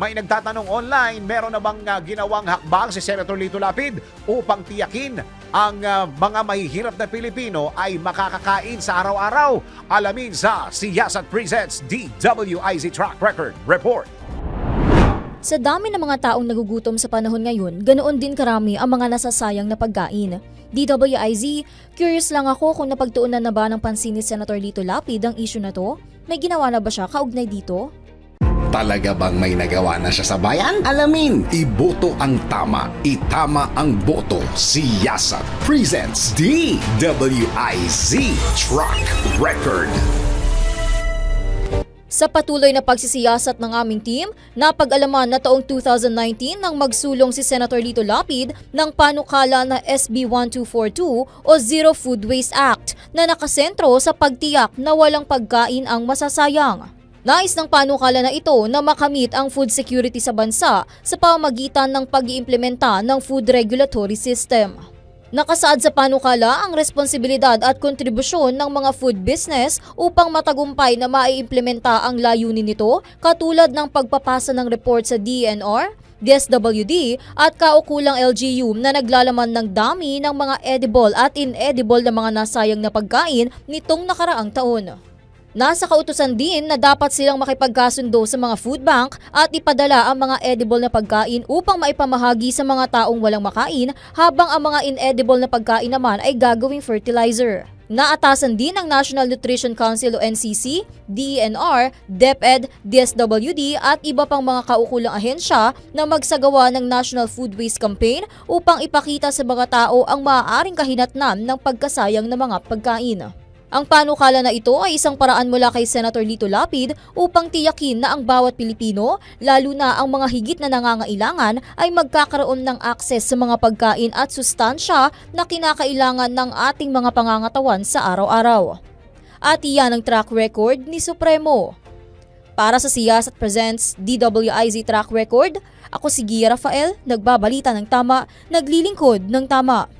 May nagtatanong online, meron na bang ah, ginawang hakbang si Senator Lito Lapid upang tiyakin ang ah, mga mahihirap na Pilipino ay makakakain sa araw-araw? Alamin sa Siyasat Presents DWIZ Track Record Report. Sa dami ng mga taong nagugutom sa panahon ngayon, ganoon din karami ang mga nasasayang na pagkain. DWIZ, curious lang ako kung napagtuunan na ba ng pansin ni Senator Lito Lapid ang issue na to? May ginawa na ba siya kaugnay dito? Talaga bang may nagawa na siya sa bayan? Alamin, iboto ang tama, itama ang boto. Siyasat presents DWIZ Track Record. Sa patuloy na pagsisiyasat ng aming team, napag-alaman na taong 2019 nang magsulong si Senator Lito Lapid ng panukala na SB 1242 o Zero Food Waste Act na nakasentro sa pagtiyak na walang pagkain ang masasayang. Nais ng panukala na ito na makamit ang food security sa bansa sa pamamagitan ng pag-iimplementa ng food regulatory system. Nakasaad sa panukala ang responsibilidad at kontribusyon ng mga food business upang matagumpay na maiimplementa ang layunin nito katulad ng pagpapasa ng report sa DNR, DSWD at kaukulang LGU na naglalaman ng dami ng mga edible at inedible na mga nasayang na pagkain nitong nakaraang taon. Nasa kautusan din na dapat silang makipagkasundo sa mga food bank at ipadala ang mga edible na pagkain upang maipamahagi sa mga taong walang makain habang ang mga inedible na pagkain naman ay gagawing fertilizer. Naatasan din ng National Nutrition Council o NCC, DENR, DepEd, DSWD at iba pang mga kaukulang ahensya na magsagawa ng National Food Waste Campaign upang ipakita sa mga tao ang maaaring kahinatnan ng pagkasayang ng mga pagkain. Ang panukala na ito ay isang paraan mula kay Senator Lito Lapid upang tiyakin na ang bawat Pilipino, lalo na ang mga higit na nangangailangan, ay magkakaroon ng akses sa mga pagkain at sustansya na kinakailangan ng ating mga pangangatawan sa araw-araw. At iyan ang track record ni Supremo. Para sa Siyasat Presents DWIZ Track Record, ako si Gia Rafael, nagbabalita ng tama, naglilingkod ng tama.